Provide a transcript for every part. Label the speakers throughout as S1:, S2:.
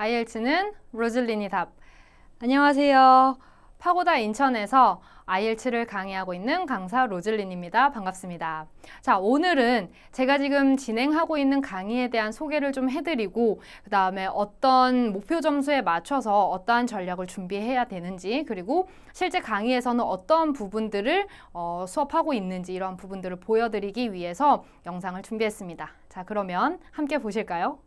S1: IELTS는 로즐린이 답. 안녕하세요. 파고다 인천에서 IELTS를 강의하고 있는 강사 로즐린입니다. 반갑습니다. 자, 오늘은 제가 지금 진행하고 있는 강의에 대한 소개를 좀 해드리고, 그 다음에 어떤 목표 점수에 맞춰서 어떠한 전략을 준비해야 되는지, 그리고 실제 강의에서는 어떤 부분들을 어, 수업하고 있는지 이런 부분들을 보여드리기 위해서 영상을 준비했습니다. 자, 그러면 함께 보실까요?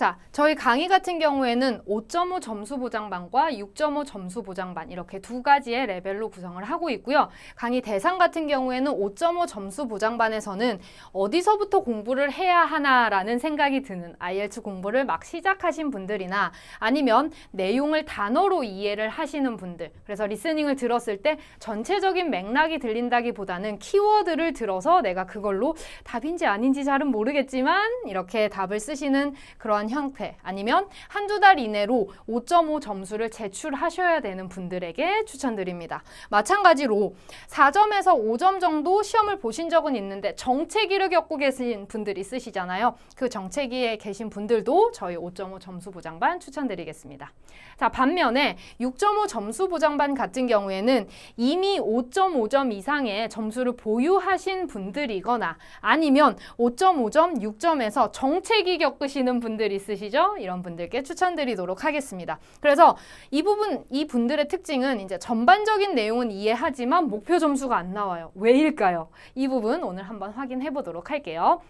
S1: 자, 저희 강의 같은 경우에는 5.5 점수 보장반과 6.5 점수 보장반 이렇게 두 가지의 레벨로 구성을 하고 있고요. 강의 대상 같은 경우에는 5.5 점수 보장반에서는 어디서부터 공부를 해야 하나라는 생각이 드는 IELTS 공부를 막 시작하신 분들이나 아니면 내용을 단어로 이해를 하시는 분들. 그래서 리스닝을 들었을 때 전체적인 맥락이 들린다기보다는 키워드를 들어서 내가 그걸로 답인지 아닌지 잘은 모르겠지만 이렇게 답을 쓰시는 그런 형태 아니면 한두 달 이내로 5.5 점수를 제출하셔야 되는 분들에게 추천드립니다. 마찬가지로 4점에서 5점 정도 시험을 보신 적은 있는데 정체기를 겪고 계신 분들 있으시잖아요. 그 정체기에 계신 분들도 저희 5.5 점수 보장반 추천드리겠습니다. 자, 반면에 6.5 점수 보장반 같은 경우에는 이미 5.5점 이상의 점수를 보유하신 분들이거나 아니면 5.5점, 6점에서 정체기 겪으시는 분들이 있으시죠? 이런 분들께 추천드리도록 하겠습니다. 그래서 이 부분, 이 분들의 특징은 이제 전반적인 내용은 이해하지만 목표 점수가 안 나와요. 왜일까요? 이 부분 오늘 한번 확인해 보도록 할게요.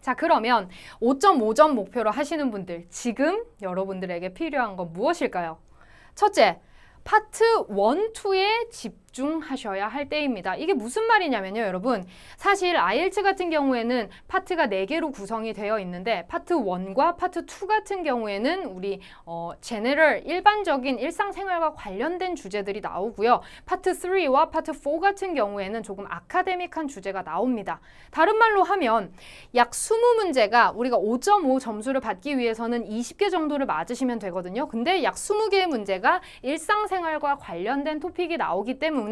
S1: 자, 그러면 5.5점 목표로 하시는 분들, 지금 여러분들에게 필요한 건 무엇일까요? 첫째, 파트 1, 2에 집 중하셔야 할 때입니다. 이게 무슨 말이냐면요, 여러분. 사실 IELTS 같은 경우에는 파트가 4개로 구성이 되어 있는데 파트 1과 파트 2 같은 경우에는 우리 어, 제네럴 일반적인 일상생활과 관련된 주제들이 나오고요. 파트 3와 파트 4 같은 경우에는 조금 아카데믹한 주제가 나옵니다. 다른 말로 하면 약 20문제가 우리가 5.5 점수를 받기 위해서는 20개 정도를 맞으시면 되거든요. 근데 약 20개의 문제가 일상생활과 관련된 토픽이 나오기 때문에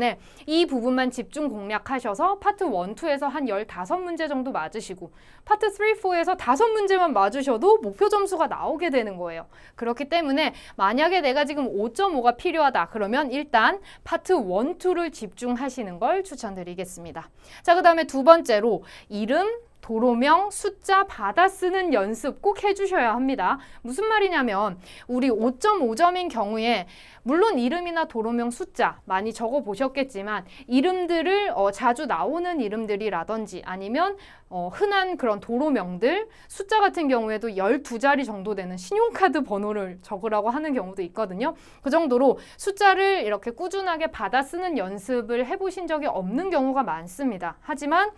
S1: 이 부분만 집중 공략하셔서 파트 1, 2에서 한 15문제 정도 맞으시고 파트 3, 4에서 5문제만 맞으셔도 목표 점수가 나오게 되는 거예요. 그렇기 때문에 만약에 내가 지금 5.5가 필요하다 그러면 일단 파트 1, 2를 집중하시는 걸 추천드리겠습니다. 자, 그 다음에 두 번째로 이름, 도로명, 숫자 받아 쓰는 연습 꼭 해주셔야 합니다. 무슨 말이냐면 우리 5.5점인 경우에 물론 이름이나 도로명 숫자 많이 적어 보셨겠지만 이름들을 어, 자주 나오는 이름들이라든지 아니면 어, 흔한 그런 도로명들 숫자 같은 경우에도 12자리 정도 되는 신용카드 번호를 적으라고 하는 경우도 있거든요. 그 정도로 숫자를 이렇게 꾸준하게 받아 쓰는 연습을 해보신 적이 없는 경우가 많습니다. 하지만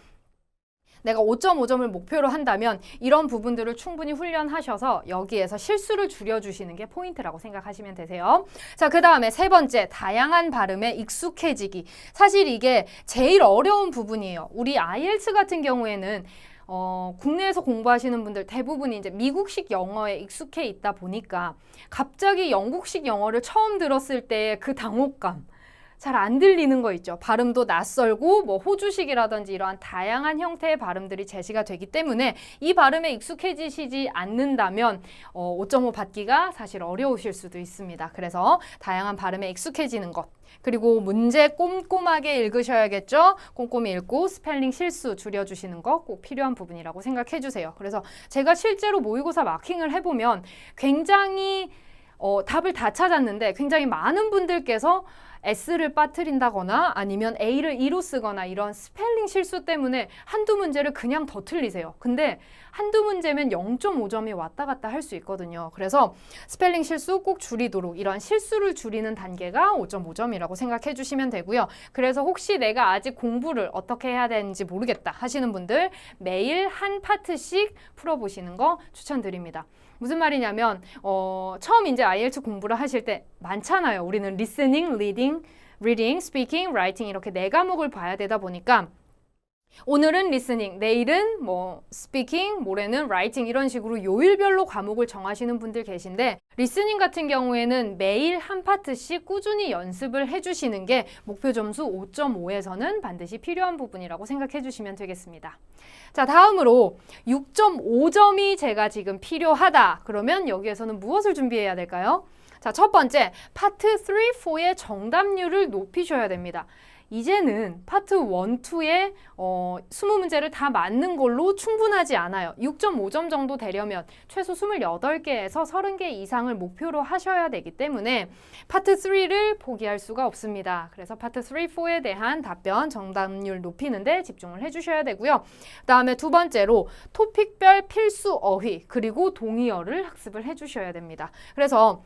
S1: 내가 5.5점을 목표로 한다면 이런 부분들을 충분히 훈련하셔서 여기에서 실수를 줄여주시는 게 포인트라고 생각하시면 되세요. 자, 그 다음에 세 번째, 다양한 발음에 익숙해지기. 사실 이게 제일 어려운 부분이에요. 우리 IELTS 같은 경우에는 어, 국내에서 공부하시는 분들 대부분이 이제 미국식 영어에 익숙해 있다 보니까 갑자기 영국식 영어를 처음 들었을 때의 그 당혹감, 잘 안 들리는 거 있죠. 발음도 낯설고 뭐 호주식이라든지 이러한 다양한 형태의 발음들이 제시가 되기 때문에 이 발음에 익숙해지시지 않는다면 어, 5.5 받기가 사실 어려우실 수도 있습니다. 그래서 다양한 발음에 익숙해지는 것. 그리고 문제 꼼꼼하게 읽으셔야겠죠. 꼼꼼히 읽고 스펠링 실수 줄여주시는 거 꼭 필요한 부분이라고 생각해 주세요. 그래서 제가 실제로 모의고사 마킹을 해보면 굉장히 어, 답을 다 찾았는데 굉장히 많은 분들께서 S를 빠뜨린다거나 아니면 A를 E로 쓰거나 이런 스펠링 실수 때문에 한두 문제를 그냥 더 틀리세요. 근데 한두 문제면 0.5점이 왔다 갔다 할 수 있거든요. 그래서 스펠링 실수 꼭 줄이도록 이런 실수를 줄이는 단계가 5.5점이라고 생각해 주시면 되고요. 그래서 혹시 내가 아직 공부를 어떻게 해야 되는지 모르겠다 하시는 분들 매일 한 파트씩 풀어보시는 거 추천드립니다. 무슨 말이냐면 어, 처음 이제 IELTS 공부를 하실 때 많잖아요. 우리는 listening, reading, reading, speaking, writing 이렇게 네 과목을 봐야 되다 보니까 오늘은 리스닝, 내일은 뭐 스피킹, 모레는 라이팅 이런 식으로 요일별로 과목을 정하시는 분들 계신데 리스닝 같은 경우에는 매일 한 파트씩 꾸준히 연습을 해주시는 게 목표 점수 5.5에서는 반드시 필요한 부분이라고 생각해 주시면 되겠습니다. 자, 다음으로 6.5점이 제가 지금 필요하다. 그러면 여기에서는 무엇을 준비해야 될까요? 자, 첫 번째, 파트 3, 4의 정답률을 높이셔야 됩니다. 이제는 파트 1, 2의 어, 20문제를 다 맞는 걸로 충분하지 않아요. 6.5점 정도 되려면 최소 28개에서 30개 이상을 목표로 하셔야 되기 때문에 파트 3를 포기할 수가 없습니다. 그래서 파트 3, 4에 대한 답변 정답률 높이는 데 집중을 해주셔야 되고요. 그 다음에 두 번째로 토픽별 필수 어휘 그리고 동의어를 학습을 해주셔야 됩니다. 그래서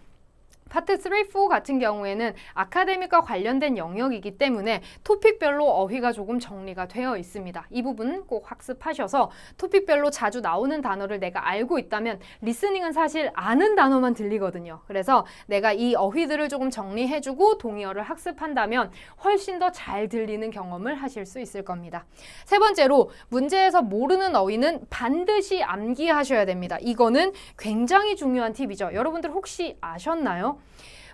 S1: 파트 3, 4 같은 경우에는 아카데믹과 관련된 영역이기 때문에 토픽별로 어휘가 조금 정리가 되어 있습니다. 이 부분 꼭 학습하셔서 토픽별로 자주 나오는 단어를 내가 알고 있다면 리스닝은 사실 아는 단어만 들리거든요. 그래서 내가 이 어휘들을 조금 정리해주고 동의어를 학습한다면 훨씬 더 잘 들리는 경험을 하실 수 있을 겁니다. 세 번째로 문제에서 모르는 어휘는 반드시 암기하셔야 됩니다. 이거는 굉장히 중요한 팁이죠. 여러분들 혹시 아셨나요?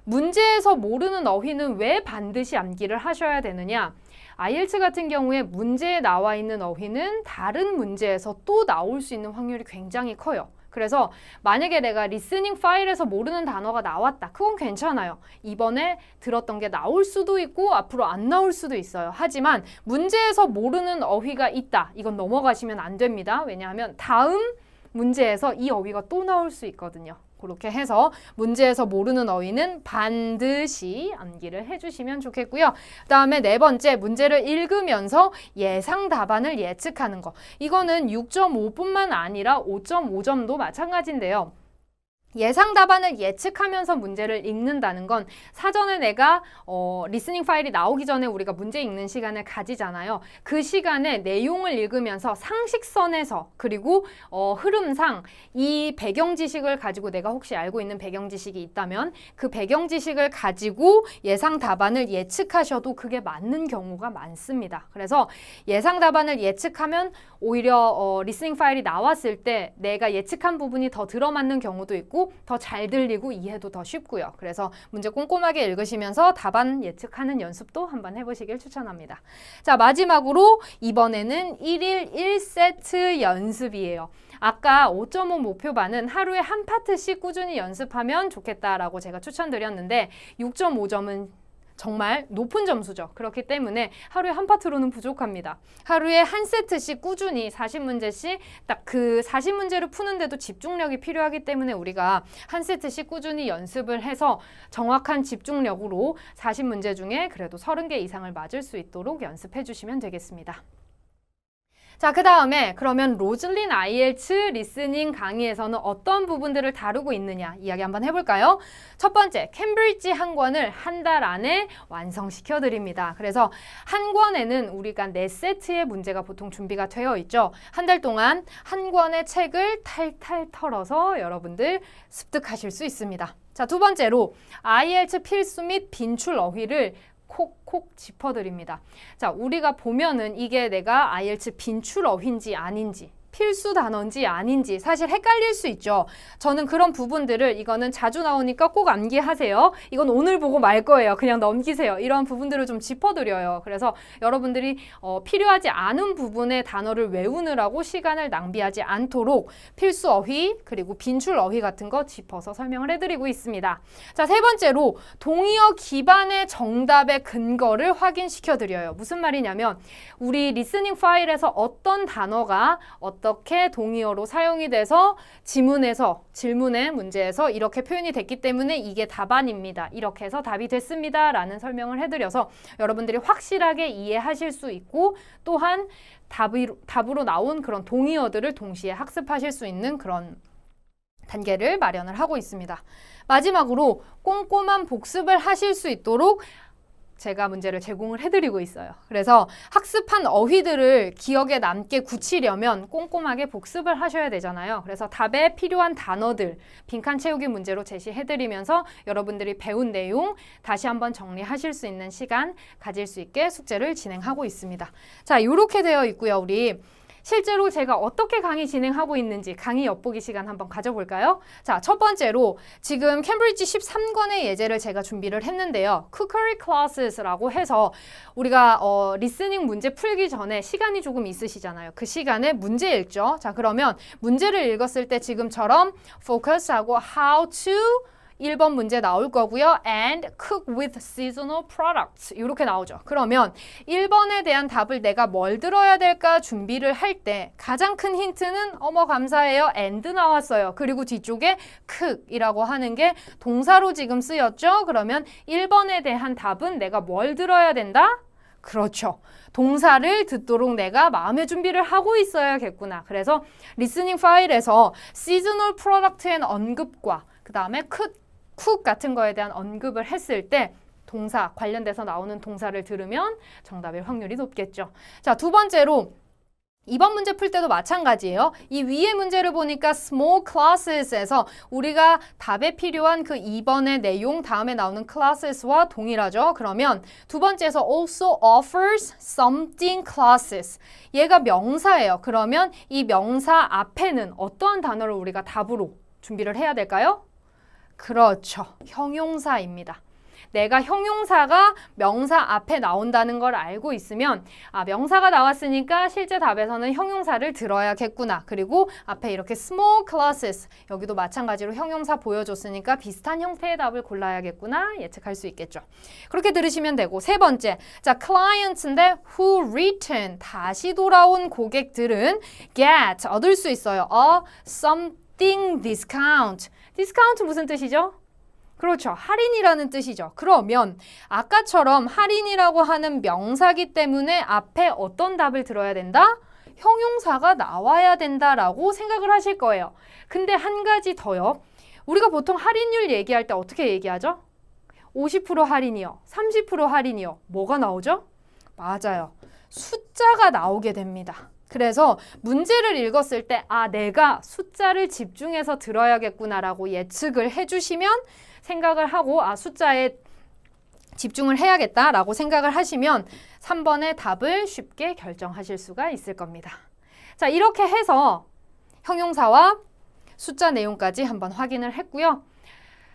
S1: 문제에서 모르는 어휘는 왜 반드시 암기를 하셔야 되느냐? IELTS 같은 경우에 문제에 나와 있는 어휘는 다른 문제에서 또 나올 수 있는 확률이 굉장히 커요. 그래서 만약에 내가 리스닝 파일에서 모르는 단어가 나왔다. 그건 괜찮아요. 이번에 들었던 게 나올 수도 있고 앞으로 안 나올 수도 있어요. 하지만 문제에서 모르는 어휘가 있다. 이건 넘어가시면 안 됩니다. 왜냐하면 다음 문제에서 이 어휘가 또 나올 수 있거든요. 그렇게 해서 문제에서 모르는 어휘는 반드시 암기를 해주시면 좋겠고요. 그 다음에 네 번째 문제를 읽으면서 예상 답안을 예측하는 거. 이거는 6.5뿐만 아니라 5.5점도 마찬가지인데요. 예상 답안을 예측하면서 문제를 읽는다는 건 사전에 내가 어, 리스닝 파일이 나오기 전에 우리가 문제 읽는 시간을 가지잖아요. 그 시간에 내용을 읽으면서 상식선에서 그리고 어, 흐름상 이 배경 지식을 가지고 내가 혹시 알고 있는 배경 지식이 있다면 그 배경 지식을 가지고 예상 답안을 예측하셔도 그게 맞는 경우가 많습니다. 그래서 예상 답안을 예측하면 오히려 어, 리스닝 파일이 나왔을 때 내가 예측한 부분이 더 들어맞는 경우도 있고 더 잘 들리고 이해도 더 쉽고요. 그래서 문제 꼼꼼하게 읽으시면서 답안 예측하는 연습도 한번 해보시길 추천합니다. 자 마지막으로 이번에는 1일 1세트 연습이에요. 아까 5.5 목표반은 하루에 한 파트씩 꾸준히 연습하면 좋겠다라고 제가 추천드렸는데 6.5점은 정말 높은 점수죠. 그렇기 때문에 하루에 한 파트로는 부족합니다. 하루에 한 세트씩 꾸준히 40문제씩 딱 그 40문제를 푸는데도 집중력이 필요하기 때문에 우리가 한 세트씩 꾸준히 연습을 해서 정확한 집중력으로 40문제 중에 그래도 30개 이상을 맞을 수 있도록 연습해 주시면 되겠습니다. 자, 그 다음에 그러면 로즐린 IELTS 리스닝 강의에서는 어떤 부분들을 다루고 있느냐 이야기 한번 해볼까요? 첫 번째, 캠브리지 한 권을 한 달 안에 완성시켜 드립니다. 그래서 한 권에는 우리가 네 세트의 문제가 보통 준비가 되어 있죠. 한 달 동안 한 권의 책을 탈탈 털어서 여러분들 습득하실 수 있습니다. 자, 두 번째로 IELTS 필수 및 빈출 어휘를 콕콕 짚어드립니다. 자, 우리가 보면은 이게 내가 IELTS 빈출 어휘인지 아닌지 필수 단어인지 아닌지 사실 헷갈릴 수 있죠. 저는 그런 부분들을 이거는 자주 나오니까 꼭 암기하세요. 이건 오늘 보고 말 거예요. 그냥 넘기세요. 이런 부분들을 좀 짚어드려요. 그래서 여러분들이 어, 필요하지 않은 부분의 단어를 외우느라고 시간을 낭비하지 않도록 필수 어휘 그리고 빈출 어휘 같은 거 짚어서 설명을 해드리고 있습니다. 자, 세 번째로 동의어 기반의 정답의 근거를 확인시켜 드려요. 무슨 말이냐면 우리 리스닝 파일에서 어떤 단어가 어 떻게 동의어로 사용이 돼서 지문에서 질문의 문제에서 이렇게 표현이 됐기 때문에 이게 답안입니다. 이렇게 해서 답이 됐습니다. 라는 설명을 해드려서 여러분들이 확실하게 이해하실 수 있고 또한 답이, 답으로 나온 그런 동의어들을 동시에 학습하실 수 있는 그런 단계를 마련을 하고 있습니다. 마지막으로 꼼꼼한 복습을 하실 수 있도록 제가 문제를 제공을 해드리고 있어요. 그래서 학습한 어휘들을 기억에 남게 굳히려면 꼼꼼하게 복습을 하셔야 되잖아요. 그래서 답에 필요한 단어들 빈칸 채우기 문제로 제시해드리면서 여러분들이 배운 내용 다시 한번 정리하실 수 있는 시간 가질 수 있게 숙제를 진행하고 있습니다. 자, 이렇게 되어 있고요. 우리 실제로 제가 어떻게 강의 진행하고 있는지 강의 엿보기 시간 한번 가져볼까요? 자, 첫 번째로 지금 캠브리지 13권의 예제를 제가 준비를 했는데요. Cookery Classes라고 해서 우리가 어, 리스닝 문제 풀기 전에 시간이 조금 있으시잖아요. 그 시간에 문제 읽죠. 자, 그러면 문제를 읽었을 때 지금처럼 focus하고 how to 1번 문제 나올 거고요. and cook with seasonal products 이렇게 나오죠. 그러면 1번에 대한 답을 내가 뭘 들어야 될까 준비를 할 때 가장 큰 힌트는 어머 감사해요. and 나왔어요. 그리고 뒤쪽에 cook이라고 하는 게 동사로 지금 쓰였죠. 그러면 1번에 대한 답은 내가 뭘 들어야 된다? 그렇죠. 동사를 듣도록 내가 마음의 준비를 하고 있어야겠구나. 그래서 리스닝 파일에서 seasonal product의 언급과 그 다음에 cook 쿡 같은 거에 대한 언급을 했을 때 동사 관련돼서 나오는 동사를 들으면 정답일 확률이 높겠죠. 자, 두 번째로 이번 문제 풀 때도 마찬가지예요. 이 위에 문제를 보니까 small classes에서 우리가 답에 필요한 그 2번의 내용 다음에 나오는 classes와 동일하죠. 그러면 두 번째에서 also offers something classes. 얘가 명사예요. 그러면 이 명사 앞에는 어떠한 단어를 우리가 답으로 준비를 해야 될까요? 그렇죠. 형용사입니다. 내가 형용사가 명사 앞에 나온다는 걸 알고 있으면 아 명사가 나왔으니까 실제 답에서는 형용사를 들어야겠구나. 그리고 앞에 이렇게 small classes 여기도 마찬가지로 형용사 보여줬으니까 비슷한 형태의 답을 골라야겠구나 예측할 수 있겠죠. 그렇게 들으시면 되고 세 번째 자 clients인데 who return 다시 돌아온 고객들은 get 얻을 수 있어요. a something discount 디스카운트 무슨 뜻이죠? 그렇죠. 할인이라는 뜻이죠. 그러면 아까처럼 할인이라고 하는 명사기 때문에 앞에 어떤 답을 들어야 된다? 형용사가 나와야 된다라고 생각을 하실 거예요. 근데 한 가지 더요. 우리가 보통 할인율 얘기할 때 어떻게 얘기하죠? 50% 할인이요. 30% 할인이요. 뭐가 나오죠? 맞아요. 숫자가 나오게 됩니다. 그래서 문제를 읽었을 때, 아, 내가 숫자를 집중해서 들어야겠구나라고 예측을 해주시면 생각을 하고, 아, 숫자에 집중을 해야겠다라고 생각을 하시면 3번의 답을 쉽게 결정하실 수가 있을 겁니다. 자, 이렇게 해서 형용사와 숫자 내용까지 한번 확인을 했고요.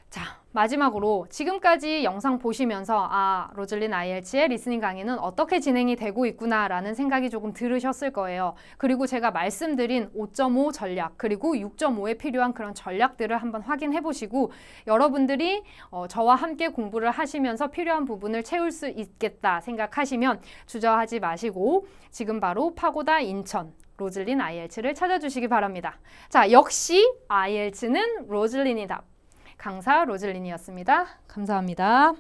S1: 자, 마지막으로 지금까지 영상 보시면서 아, 로즐린 IELTS의 리스닝 강의는 어떻게 진행이 되고 있구나라는 생각이 조금 들으셨을 거예요. 그리고 제가 말씀드린 5.5 전략 그리고 6.5에 필요한 그런 전략들을 한번 확인해 보시고 여러분들이 어, 저와 함께 공부를 하시면서 필요한 부분을 채울 수 있겠다 생각하시면 주저하지 마시고 지금 바로 파고다 인천 로즐린 IELTS를 찾아주시기 바랍니다. 자, 역시 IELTS는 로즐린이다. 강사 로즐린이었습니다. 감사합니다.